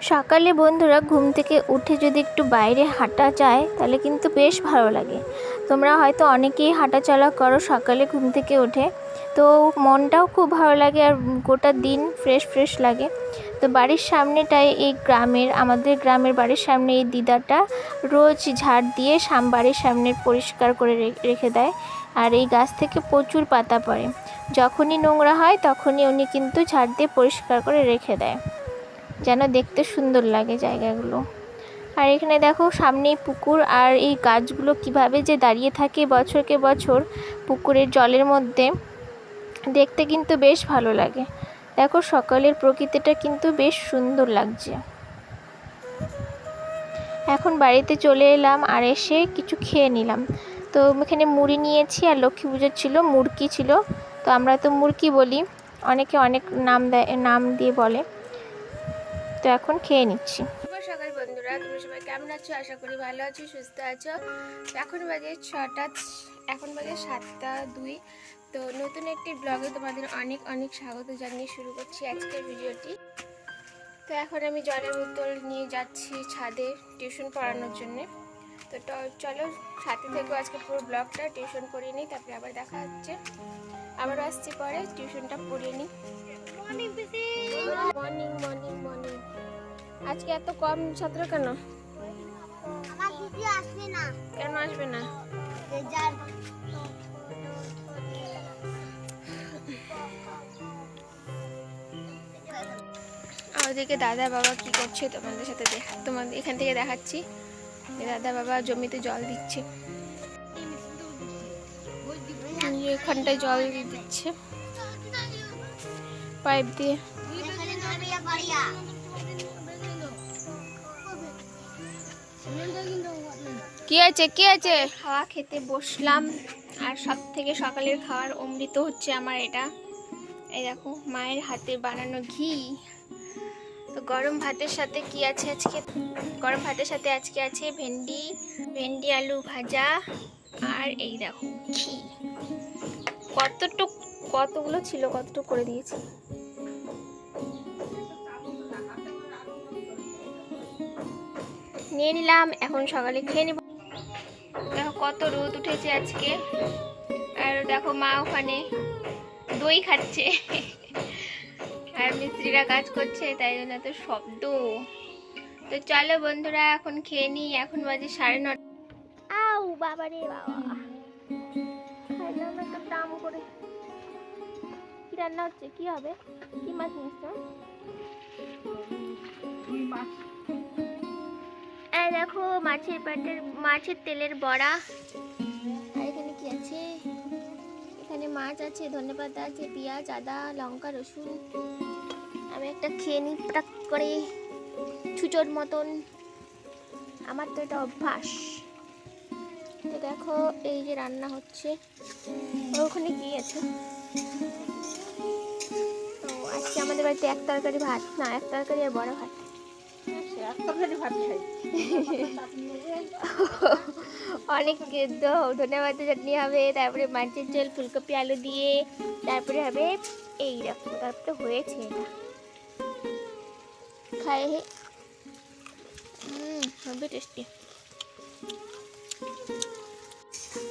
সকালে বন্ধুরা ঘুম থেকে উঠে যদি একটু বাইরে হাঁটা যায়, তাহলে কিন্তু বেশ ভালো লাগে। তোমরা হয়তো অনেকেই হাঁটাচলা করো সকালে ঘুম থেকে উঠে। তো মনটাও খুব ভালো লাগে আর গোটা দিন ফ্রেশ ফ্রেশ লাগে। তো বাড়ির সামনেটায় এই গ্রামের, আমাদের গ্রামের বাড়ির সামনে এই দিদাটা রোজ ঝাড় দিয়ে সাম, বাড়ির সামনে পরিষ্কার করে রেখে দেয়। আর এই গাছ থেকে প্রচুর পাতা পড়ে। যখনই নোংরা হয়, তখনই উনি কিন্তু ঝাড় দিয়ে পরিষ্কার করে রেখে দেয়। যেন দেখতে সুন্দর লাগে জায়গাগুলো। আর এখানে দেখো সামনেই পুকুর, আর এই গাছগুলো কীভাবে যে দাঁড়িয়ে থাকে বছরকে বছর পুকুরের জলের মধ্যে, দেখতে কিন্তু বেশ ভালো লাগে। দেখো সকালের প্রকৃতিটা কিন্তু বেশ সুন্দর লাগছে। এখন বাড়িতে চলে এলাম আর এসে কিছু খেয়ে নিলাম। তো এখানে মুড়ি নিয়েছি আর লক্ষ্মী পুজোর ছিল মুরকি ছিল। তো আমরা তো মুরকি বলি, অনেকে অনেক নাম দেয়, নাম দিয়ে বলে। তো এখন খেয়ে নিচ্ছি। সকাল বন্ধুরা তুমি সবাই কেমন আছো? আশা করি ভালো আছো, সুস্থ আছো। এখন বাজে ছটা, এখন বাজে সাতটা দুই। তো নতুন একটি ব্লগে তোমাদের অনেক অনেক স্বাগত জানিয়ে শুরু করছি আজকের ভিডিওটি। তো এখন আমি জলের বোতল নিয়ে যাচ্ছি ছাদে টিউশন পড়ানোর জন্যে। তো চলো সাথে থেকে আজকে পুরো ব্লগটা টিউশন পড়িয়ে নিই, তারপরে আবার দেখা হচ্ছে। আবার আসছি পরে, টিউশনটা পড়িয়ে নিই। মর্নিং মর্নিং মর্নিং আজকে এত কম ছাত্র কেন? আমার দিদি আসবে না। কেন আসবে না? ওদিকে দাদা বাবা কি করছে তোমাদের সাথে দেখা তোমাদের এখান থেকে দেখাচ্ছি। দাদা বাবা জমিতে জল দিচ্ছে। এখানটায় জল দিচ্ছে। পাইপ দিয়ে। কি আছে কি আছে খাওয়া খেতে বসলাম, আর সব থেকে সকালের খাওয়ার অমৃত হচ্ছে আমার এটা। এই দেখো, মায়ের হাতে বানানো ঘি। তো গরম ভাতের সাথে কি আছে আজকে? গরম ভাতের সাথে আজকে আছে ভেন্ডি ভেন্ডি আলু ভাজা, আর এই দেখো ঘি। কতটুক, কতগুলো ছিল, কতটুক করে দিয়েছি? নিয়ে নিলাম এখন সকালে খেয়ে নেব। দেখো কত রোদ উঠেছে আজকে। আর দেখো মা ওখানে দই খাচ্ছে। আর মিস্ত্রিরা কাজ করছে তাই জন্য তো শব্দ। তো চলো বন্ধুরা এখন খেয়ে নিই এখন বাজে সাড়ে নটা। আউ বাবা রে বাবা। খাইলাম একটা দাম করে। কি রান্না হচ্ছে? কি হবে? কি মাছ নিচ্ছ এই দেখো মাছের পেটের, মাছের তেলের বড়া। আর এখানে কি আছে? এখানে মাছ আছে, ধনেপাতা আছে, পেঁয়াজ, আদা, লঙ্কা, রসুন। আমি একটা খেয়ে নিই টাক করে। ছুচোর মতন। আমার তো এটা অভ্যাস। তো দেখো এই যে রান্না হচ্ছে। ওখানে কি আছে? তো আজকে আমাদের বাড়িতে এক তরকারি ভাত, না, এক তরকারি আর বড় ভাত। অনেক তো ধন্যবাদ চাটনি হবে। তারপরে মাছের ঝোল, ফুলকপি, আলু দিয়ে। তারপরে হবে এই রকম তারপরে হয়েছে এটা। খাই। হে হুম, হবে টেস্টি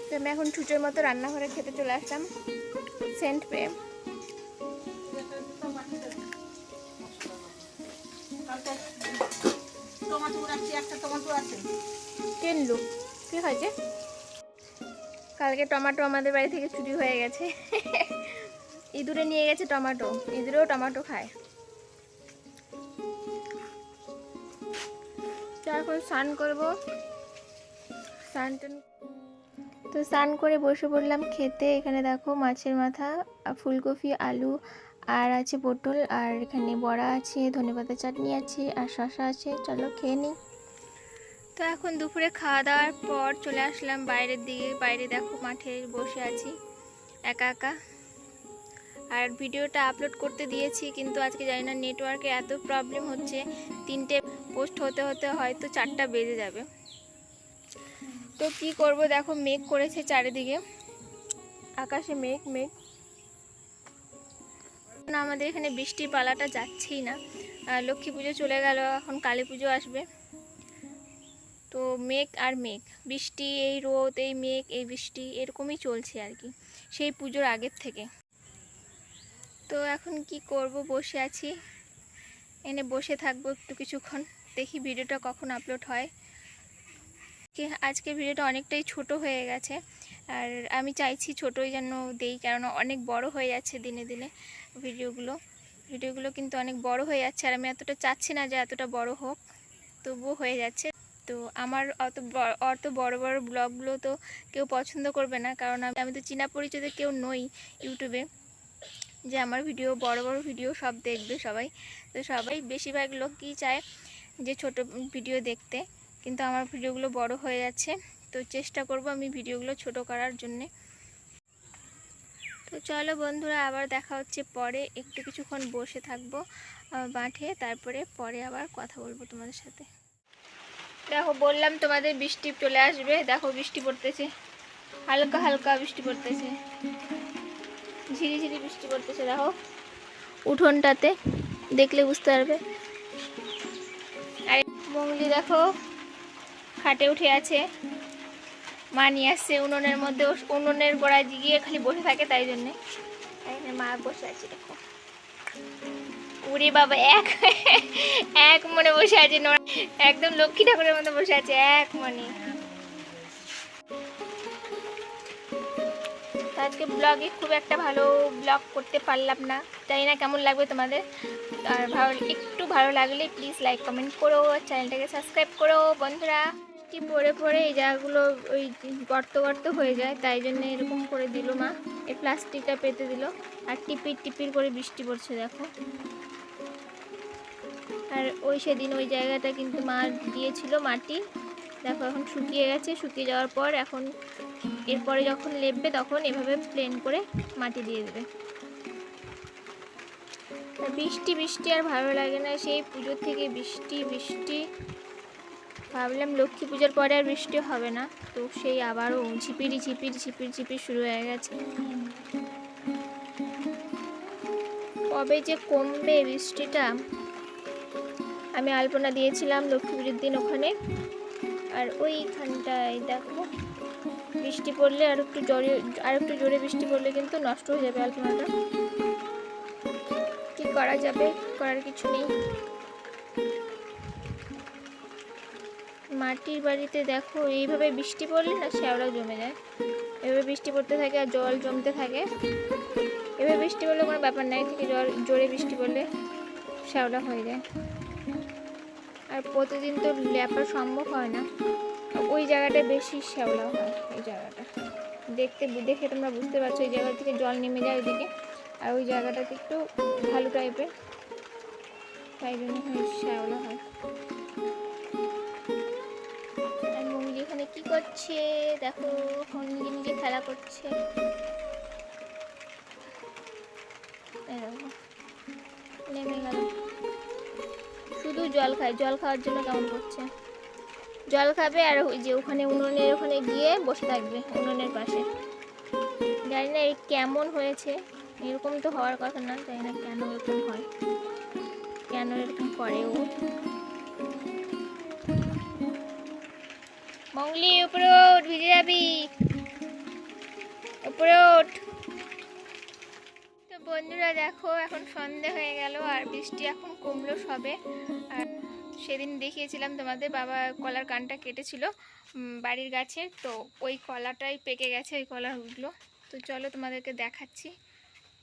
তো আমি এখন ছুটোর মতো রান্নাঘরে খেতে চলে আসলাম। সেন্ট পেয়ে। হয়েছে? কালকে টমেটো আমাদের বাড়ি থেকে চুরি হয়ে গেছে। ইঁদুরে নিয়ে গেছে টমেটো। ইঁদুরেও টমেটো খায়। এখন স্নান করব। স্নান তো স্নান করে বসে পড়লাম খেতে। এখানে দেখো মাছের মাথা ফুলকপি, আলু আর আছে পটল, আর এখানে বড়া আছে, ধনেপাতা চাটনি আছে, আর শশা আছে। চলো খেয়ে নিই। তো এখন দুপুরে খাওয়া দাওয়ার পর চলে আসলাম বাইরের দিকে। বাইরে দেখো মাঠে বসে আছি, একা একা। আর ভিডিওটা আপলোড করতে দিয়েছি, কিন্তু আজকে জানি না নেটওয়ার্কে এত প্রবলেম হচ্ছে। তিনটে পোস্ট হতে হতে হয়তো চারটা বেজে যাবে। তো কি করব? দেখো মেঘ করেছে চারিদিকে। আকাশে মেঘ মেঘ। না, আমাদের এখানে বৃষ্টির পালাটা যাচ্ছেই না। লক্ষ্মী পুজো চলে গেল, এখন কালী পুজো আসবে। তো মেঘ আর মেঘ, বৃষ্টি, এই রোদ, এই মেঘ, এই বৃষ্টি, এরকমই চলছে আর কি, সেই পুজোর আগের থেকে। তো এখন কি করব, বসে আছি। এনে বসে থাকব একটু কিছুক্ষণ, দেখি ভিডিওটা কখন আপলোড হয়। আজকে ভিডিওটা অনেকটাই ছোট হয়ে গেছে। আর আমি চাইছি ছোটোই যেন দেই, কেননা অনেক বড় হয়ে যাচ্ছে দিনে দিনে ভিডিওগুলো। ভিডিওগুলো কিন্তু অনেক বড় হয়ে যাচ্ছে, আর আমি এতটা চাচ্ছি না যে এতটা বড় হোক, তবুও হয়ে যাচ্ছে। তো আমার অত অত বড় বড় ব্লগগুলো তো কেউ পছন্দ করবে না, কারণ আমি তো চীনা পরিচয়তে কেউ নই ইউটিউবে, যে আমার ভিডিও, বড় বড় ভিডিও সব দেখবে সবাই। তো সবাই বেশিরভাগ লোকই চায় যে ছোট ভিডিও দেখতে, কিন্তু আমার ভিডিওগুলো বড় হয়ে যাচ্ছে। তো চেষ্টা করব আমি ভিডিওগুলো ছোট করার জন্যে। তো চলো বন্ধুরা, আবার দেখা হচ্ছে পরে। একটু কিছুক্ষণ বসে থাকব মাঠে, তারপরে পরে আবার কথা বলব তোমাদের সাথে। দেখো, বললাম তোমাদের বৃষ্টি চলে আসবে। দেখো, বৃষ্টি পড়তেছে। হালকা হালকা বৃষ্টি পড়তেছে। ঝিরি ঝিরি বৃষ্টি পড়তেছে, দেখো। উঠোনটাতে, দেখলে বুঝতে পারবে। মঙ্গলি দেখো, খাটে উঠে আছে। মা নিয়ে আসছে উনুনের মধ্যে উনুনের গোড়ায় গিয়ে খালি বসে থাকে তাই জন্যে। মা বসে আছে, দেখো। উরে বাবা, এক এক মনে বসে আছে একদম লক্ষ্মী ঠাকুরের মতো বসে আছে, এক মনে। আজকে ব্লগে খুব একটা ভালো ব্লগ করতে পারলাম না, জানি না কেমন লাগবে তোমাদের। আর ভালো, একটু ভালো লাগলে প্লিজ লাইক কমেন্ট করো চ্যানেলটাকে সাবস্ক্রাইব করো, বন্ধুরা। বৃষ্টি পড়ে পড়ে এই জায়গাগুলো ওই গর্ত গর্ত হয়ে যায়, তাই জন্য এরকম করে দিল মা। এই প্লাস্টিকটা পেতে দিল। আর টিপির টিপির করে বৃষ্টি পড়ছে, দেখো। আর ওই সেদিন ওই জায়গাটা কিন্তু মা দিয়েছিল মাটি। দেখো, এখন শুকিয়ে গেছে। শুকিয়ে যাওয়ার পর এখন এরপরে যখন লেপবে তখন এভাবে প্লেন করে মাটি দিয়ে দেবে। বৃষ্টি বৃষ্টি আর ভালো লাগে না। সেই পুজোর থেকে বৃষ্টি বৃষ্টি। ভাবলাম লক্ষ্মী পুজোর পরে আর বৃষ্টি হবে না। তো সেই আবারও ঝিপিরি ঝিপিরি ঝিপির ঝিপির শুরু হয়ে গেছে। কবে যে কমবে বৃষ্টিটা, আমি আলপনা দিয়েছিলাম লক্ষ্মী পুজোর দিন ওখানে। আর ওইখানটায় দেখো, বৃষ্টি পড়লে আর একটু জোরে আর একটু জোরে বৃষ্টি পড়লে কিন্তু নষ্ট হয়ে যাবে আলপনাটা। কি করা যাবে? করার কিছু নেই। মাটির বাড়িতে দেখো, এইভাবে বৃষ্টি পড়লে না শ্যাওলা জমে যায়। এভাবে বৃষ্টি পড়তে থাকে আর জল জমতে থাকে। এভাবে বৃষ্টি পড়লে কোনো ব্যাপার নাই থেকে জল, জোরে বৃষ্টি পড়লে শ্যাওলা হয়ে যায়। আর প্রতিদিন তো লেপা সম্ভব হয় না। ওই জায়গাটা বেশি শ্যাওলা হয় ওই জায়গাটা। দেখতে, দেখে তোমরা বুঝতে পারছ ওই জায়গা থেকে জল নেমে যায় ওইদিকে। আর ওই জায়গাটাতে একটু ভালো টাইপের তাই জন্য শ্যাওলা হয়। এখানে কি করছে? দেখো নিজে নিজে খেলা করছে। নেমে গেল। শুধু জল খায়, জল খাওয়ার জন্য কেমন করছে? জল খাবে আর ওই যে ওখানে উনুনের ওখানে গিয়ে বসে থাকবে, উনুনের পাশে। জানি না এই কেমন হয়েছে, এরকম তো হওয়ার কথা না, জানি না কেন এরকম হয়। কেন এরকম করে ও? মঙ্গলি উপরে ওঠ, ভিজে যাবি। উপরে ওঠ। তো বন্ধুরা দেখো, এখন সন্ধে হয়ে গেল আর বৃষ্টি এখন কমলো সবে। আর সেদিন দেখিয়েছিলাম তোমাদের বাবা কলার কানটা কেটেছিল বাড়ির গাছে তো ওই কলাটাই পেকে গেছে, ওই কলাগুলো। তো চলো তোমাদেরকে দেখাচ্ছি।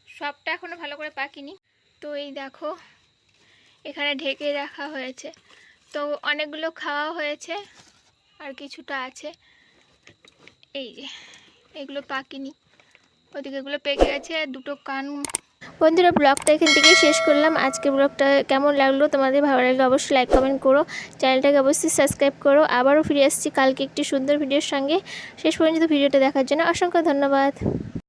সবটা এখনও ভালো করে পাকিনি। তো এই দেখো, এখানে ঢেকে রাখা হয়েছে। তো অনেকগুলো খাওয়া হয়েছে। আর কিছুটা আছে। এই যে, এগুলো পাকিনি। ওদিকে এগুলো পেকে গেছে দুটো কান বন্ধুরা, ব্লগটা এখান থেকেই শেষ করলাম। আজকে ব্লগটা কেমন লাগল তোমাদের ভালো লাগলে অবশ্যই লাইক কমেন্ট করো। চ্যানেলটাকে অবশ্যই সাবস্ক্রাইব করো। আবারও ফিরে আসছি কালকে একটি সুন্দর ভিডিওর সঙ্গে। শেষ পর্যন্ত ভিডিওটা দেখার জন্য অসংখ্য ধন্যবাদ।